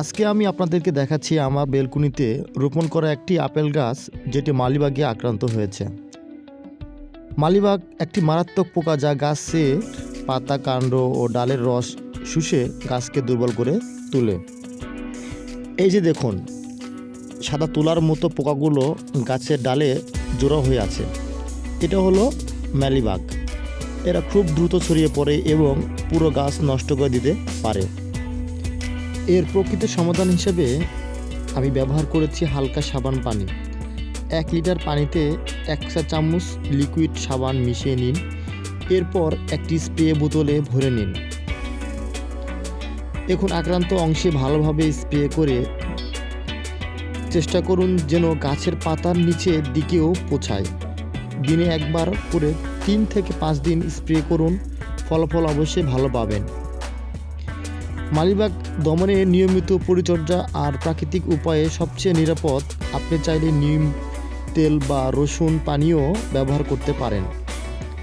আজকে আমি আপনাদেরকে দেখাচ্ছি আমার বেলকুনিতে রোপণ করা একটি আপেল গাছ যেটি মালিবাগে আক্রান্ত হয়েছে। মালিবাগ একটি মারাত্মক পোকা যা গাছে পাতা, কাণ্ড ও ডালের রস শুষে গাছকে দুর্বল করে তোলে। এই যে দেখুন, সাদা তুলার মতো পোকাগুলো গাছের ডালে জোড়া হয়ে আছে। এটা হলো ম্যালিবাগ। এরা খুব দ্রুত ছড়িয়ে পড়ে এবং পুরো গাছ নষ্ট করে দিতে পারে। এর প্রকৃত সমাধান হিসেবে আমি ব্যবহার করেছি হালকা সাবান পানি। এক লিটার পানিতে এক চা চামচ লিকুইড সাবান মিশিয়ে নিন। এরপর একটি স্প্রে বোতলে ভরে নিন। এখন আক্রান্ত অংশে ভালোভাবে স্প্রে করে চেষ্টা করুন যেন গাছের পাতার নিচের দিকেও পৌঁছায়। দিনে একবার করে তিন থেকে পাঁচ দিন স্প্রে করুন। ফলাফল অবশ্যই ভালো পাবেন। মালিবাগ দমনে নিয়মিত পরিচর্যা আর প্রাকৃতিক উপায়ে সবচেয়ে নিরাপদ, আপনি চাইলে নিম, তেল বা রসুন পানীয় ব্যবহার করতে পারেন।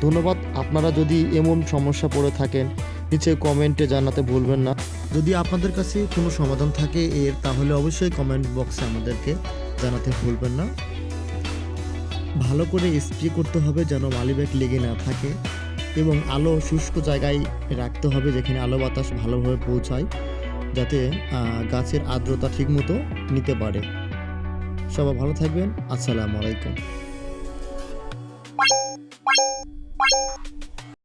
ধন্যবাদ, আপনারা যদি এমন সমস্যা পড়ে থাকেন, নিচে কমেন্টে জানাতে ভুলবেন না। যদি আপনাদের কাছে কোনো সমাধান থাকে এর, তাহলে অবশ্যই কমেন্ট বক্সে আমাদেরকে জানাতে ভুলবেন না। ভালো করে স্প্রে করতে হবে যেন মালিব্যাগ লেগে না থাকে। এবং আলো শুষ্ক জায়গায় রাখতে হবে যেখানে আলো বাতাস ভালোভাবে পৌঁছায়, যাতে গাছের আর্দ্রতা ঠিকমতো নিতে পারে। সবাই ভালো থাকবেন। আসসালামু আলাইকুম।